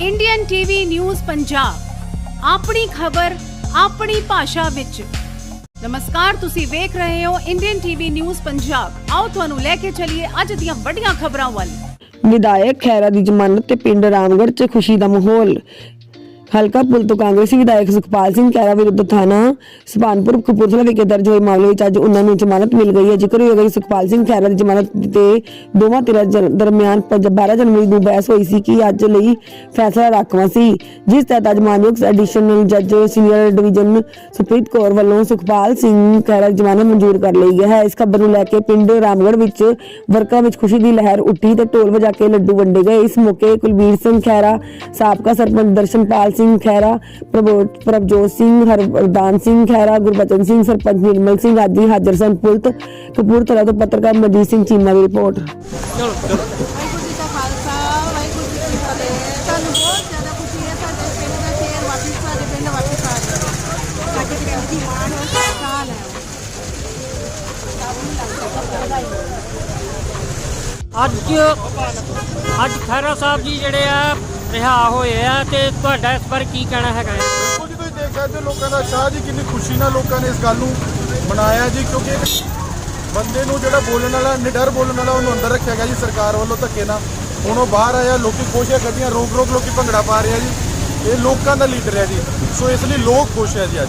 Indian TV news Punjab ਆਪਣੀ ਖਬਰ, ਆਪਣੀ ਭਾਸ਼ਾ ਵਿੱਚ। ਨਮਸਕਾਰ, ਤੁਸੀਂ ਵੇਖ ਰਹੇ ਹੋ ਇੰਡੀਅਨ ਟੀਵੀ ਨਿਊਜ਼ ਪੰਜਾਬ ਆਓ ਤੁਹਾਨੂੰ ਲੈ ਕੇ ਚੱਲੀਏ ਅੱਜ ਦੀਆਂ ਵੱਡੀਆਂ ਖਬਰਾਂ ਵੱਲ। ਵਿਧਾਇਕ ਖੈਰਾ ਦੀ ਜ਼ਮਾਨਤ ਤੇ ਪਿੰਡ ਰਾਮਗੜ੍ਹ 'ਚ ਖੁਸ਼ੀ ਦਾ ਮਾਹੌਲ। ਹਲਕਾ ਪੁਲ ਤੋਂ ਕਾਂਗਰਸੀ ਵਿਧਾਇਕ ਸੁਖਪਾਲ ਸਿੰਘ ਖੈਰਾ ਵਿਰੁੱਧ ਥਾਣਾ ਸੁਭਾਨਪੁਰ ਕਪੂਰਥਲਾ ਵਿਖੇ ਦਰਜ ਹੋਏ ਮਾਮਲੇ ਵਿੱਚ ਅੱਜ ਉਹਨਾਂ ਨੂੰ ਜ਼ਮਾਨਤ ਮਿਲ ਗਈ ਹੈ। ਜ਼ਿਕਰ ਹੋਇਆ ਕਿ ਸੁਖਪਾਲ ਸਿੰਘ ਖੈਰਾ ਦੀ ਜ਼ਮਾਨਤ ਤੇ ਦੋਵਾਂ ਧਿਰਾਂ ਦਰਮਿਆਨ 12 ਜਨਵਰੀ ਨੂੰ ਬਹਿਸ ਹੋਈ ਸੀ ਕਿ ਅੱਜ ਲਈ ਫੈਸਲਾ ਰਾਖਵਾਂ ਸੀ। ਜਿਸ ਤਹਿਤ ਅੱਜ ਮਾਨਯੋਗ ਐਡੀਸ਼ਨਲ ਜੱਜ ਸੀਨੀਅਰ ਡਿਵੀਜ਼ਨ ਸੁਪ੍ਰੀਤ ਕੌਰ ਵੱਲੋਂ ਸੁਖਪਾਲ ਸਿੰਘ ਖੈਰਾ ਦੀ ਜ਼ਮਾਨਤ ਮਨਜ਼ੂਰ ਕਰ ਲਈ ਹੈ। ਇਸ ਖਬਰ ਨੂੰ ਲੈ ਕੇ ਪਿੰਡ ਰਾਮਗੜ੍ਹ ਵਿੱਚ ਵਰਕਰਾਂ ਵਿੱਚ ਖੁਸ਼ੀ ਦੀ ਲਹਿਰ ਉੱਠੀ ਤੇ ਢੋਲ ਵਜਾ ਕੇ ਲੱਡੂ ਵੰਡੇ ਗਏ। ਇਸ ਮੌਕੇ ਕੁਲਬੀਰ ਸਿੰਘ ਖੈਰਾ ਸਾਬਕਾ ਸਰਪੰਚ ਦਰਸ਼ਨਪਾਲ ਸਿੰਘ ਖੈਰਾ ਪ੍ਰਭੋ- ਪ੍ਰਭਜੋਤ ਸਿੰਘ ਹਰਦਾਨ ਸਿੰਘ ਖੈਰਾ ਗੁਰਬਚਨ ਸਿੰਘ ਸਰਪੰਚ ਨਿਰਮਲ ਸਿੰਘ ਆਦਿ ਹਾਜ਼ਰ ਸਨ। ਪੁਲਤ ਕਪੂਰਥਲਾ ਤੋਂ ਪੱਤਰਕਾਰ ਮਨਜੀਤ ਸਿੰਘ ਚੀਮਾ ਦੀ ਰਿਪੋਰਟ। ਵਾਹਿਗੁਰੂ ਜੀ ਕਾ ਖਾਲਸਾ ਵਾਹਿਗੁਰੂ ਜੀ ਕੀ ਫਤਿਹ। ਸਾਨੂੰ ਬਹੁਤ ਜ਼ਿਆਦਾ ਖੁਸ਼ੀ ਹੈ ਸਾਡੇ ਪਿੰਡ ਦਾ ਸ਼ੇਰ ਵਾਪਿਸ ਸਾਡੇ ਪਿੰਡ ਵਾਪਿਸ ਆ ਗਿਆ ਸਾਡੇ ਪਿੰਡ ਦੀ ਮਾਣ ਔਰ ਸ਼ਾਨ ਹੈ। ਅੱਜ ਅੱਜ ਖੈਰਾ ਸਾਹਿਬ ਜੀ ਜਿਹੜੇ ਆ ਰਿਹਾ ਹੋਏ ਆ ਤੇ ਤੁਹਾਡਾ ਇਸ ਬਾਰੇ ਕੀ ਕਹਿਣਾ ਹੈਗਾ ਹੈ? ਦੇਖੋ ਜੀ, ਤੁਸੀਂ ਦੇਖ ਸਕਦੇ ਹੋ, ਲੋਕਾਂ ਦਾ ਉਤਸ਼ਾਹ ਜੀ ਕਿੰਨੀ ਖੁਸ਼ੀ ਨਾਲ ਲੋਕਾਂ ਨੇ ਇਸ ਗੱਲ ਨੂੰ ਮਨਾਇਆ ਜੀ, ਕਿਉਂਕਿ ਇੱਕ ਬੰਦੇ ਨੂੰ ਜਿਹੜਾ ਬੋਲਣ ਵਾਲਾ, ਨਿਡਰ ਬੋਲਣ ਵਾਲਾ ਉਹਨੂੰ ਅੰਦਰ ਰੱਖਿਆ ਗਿਆ ਜੀ ਸਰਕਾਰ ਵੱਲੋਂ ਧੱਕੇ ਨਾਲ। ਹੁਣ ਉਹ ਬਾਹਰ ਆਇਆ, ਲੋਕੀ ਖੁਸ਼ ਹੈ ਗੱਡੀਆਂ ਰੋਕ ਰੋਕ ਲੋਕੀ ਭੰਗੜਾ ਪਾ ਰਿਹਾ ਜੀ। ਇਹ ਲੋਕਾਂ ਦਾ ਲੀਡਰ ਹੈ ਜੀ। ਸੋ ਇਸ ਲਈ ਲੋਕ ਖੁਸ਼ ਹੈ ਜੀ ਅੱਜ।